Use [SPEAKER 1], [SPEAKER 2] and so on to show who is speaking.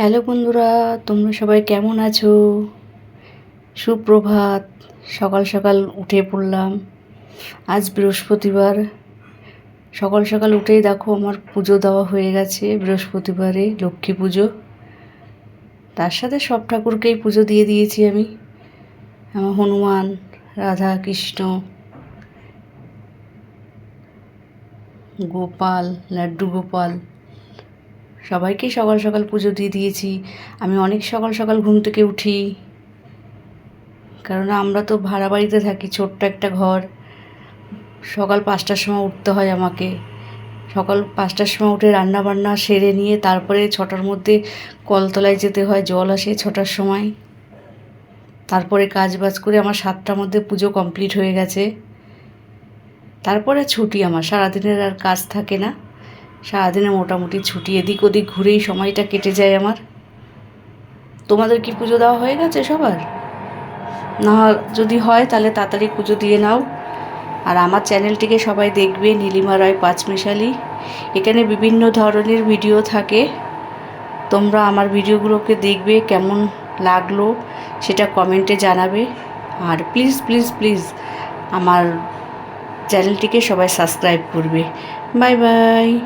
[SPEAKER 1] Hello বন্ধুরা, তোমরা সবাই কেমন আছো? সুপ্রভাত, সকাল সকাল উঠে পড়লাম। আজ বৃহস্পতিবার। সকাল সকাল উঠেই দেখো আমার পুজো দেওয়া হয়ে গেছে বৃহস্পতিবারে, লক্ষ্মী পুজো। তার সাথে সব ঠাকুরকেই পুজো দিয়ে দিয়েছি আমি। আমার হনুমান, রাধা কৃষ্ণ, গোপাল, লাড্ডু গোপাল সবাইকে সকাল সকাল পুজো দিয়ে দিয়েছি। আমি অনেক সকাল সকাল ঘুম থেকে উঠি। কারণ আমরা তো ভাড়া বাড়িতে থাকি, ছোট্ট একটা ঘর। সকাল পাঁচটার সময় উঠতে হয় আমাকে। সকাল পাঁচটার সময় উঠে রান্না বান্না সেরে নিয়ে তারপরে ছটার মধ্যে কলতলায় যেতে হয়, জল আসে ছটার সময়। তারপরে কাজ বাজ করে আমার সাতটার মধ্যে পুজো কমপ্লিট হয়ে গেছে। তারপরে ছুটি আমার, সারাদিনের আর কাজ থাকে না। সারাদিনে মোটামুটি ছুটি এদিক ওদিক ঘুরেই সময়টা কেটে যায় আমার। তোমাদের কি পুজো দেওয়া হয়ে গেছে সবার? না, যদি হয় তাহলে তাড়াতাড়ি পুজো দিয়ে নাও। আর আমার চ্যানেলটিকে সবাই দেখবে, নীলিমা রায় পাঁচমিশালি। এখানে বিভিন্ন ধরনের ভিডিও থাকে। তোমরা আমার ভিডিওগুলোকে দেখবে, কেমন লাগল সেটা কমেন্টে জানাবে। আর প্লিজ প্লিজ প্লিজ আমার চ্যানেলটিকে সবাই সাবস্ক্রাইব করবে। Bye bye.